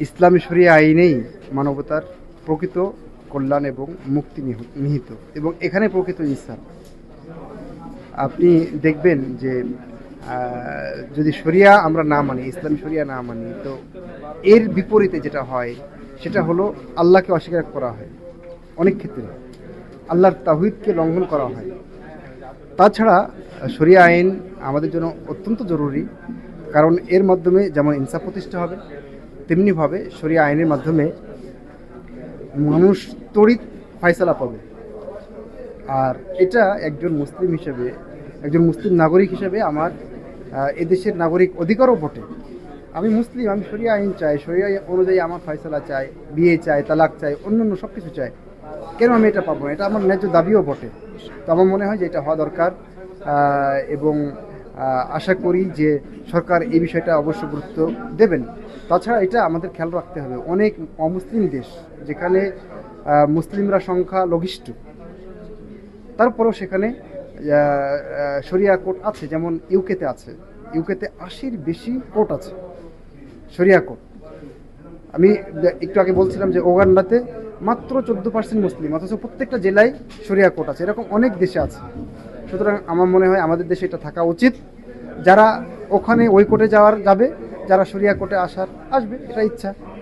ইসলামী শরিয়া আইনেই মানবতার প্রকৃত কল্যাণ এবং মুক্তি নিহ- নিহিত এবং এখানে প্রকৃত ইনসাফ। আপনি দেখবেন যে যদি শরিয়া আমরা না মানি, ইসলামী শরিয়া না মানি, তো এর বিপরীতে যেটা হয়, সেটা হলো আল্লাহকে অস্বীকার করা হয় অনেক ক্ষেত্রে। আল্লাহর তাহিদকে লঙ্ঘন করা হয়। তাছাড়া শরিয়া আইন আমাদের জন্য অত্যন্ত জরুরি, কারণ এর মাধ্যমে যেমন ইনসাফ প্রতিষ্ঠা হবে তেমনিভাবে শরিয়া আইনের মাধ্যমে মানুষ তড়িৎ ফায়সালা পাবে। আর এটা একজন মুসলিম হিসেবে, একজন মুসলিম নাগরিক হিসেবে আমার এদেশের নাগরিক অধিকারও বটে। আমি মুসলিম, আমি শরিয়া আইন চাই, শরিয়া অনুযায়ী আমার ফয়সলা চাই, বিয়ে চাই, তালাক চাই, অন্যান্য সব কিছু চাই। কেন আমি এটা পাবো এটা আমার ন্যায্য দাবিও বটে। তো আমার মনে হয় যে এটা হওয়া দরকার এবং আশা করি যে সরকার এই বিষয়টা অবশ্য গুরুত্ব দেবেন। তাছাড়া এটা আমাদের খেয়াল রাখতে হবে, অনেক অমুসলিম দেশ যেখানে মুসলিমরা সংখ্যা লঘিষ্ঠ, তারপরেও সেখানে শরিয়া কোর্ট আছে, যেমন ইউকেতে আছে, ইউকেতে আশির বেশি কোর্ট আছে, শরিয়া কোর্ট। আমি একটু আগে বলছিলাম যে ওগান্ডাতে মাত্র চোদ্দ পার্সেন্ট মুসলিম, অথচ প্রত্যেকটা জেলায় শরিয়া কোর্ট আছে, এরকম অনেক দেশে আছে। সুতরাং আমার মনে হয় আমাদের দেশে এটা থাকা উচিত। যারা ওখানে ওই কোর্টে যাওয়ার যাবে, যারা সরিয়া কোর্টে আসার, আসবে এটা ইচ্ছা।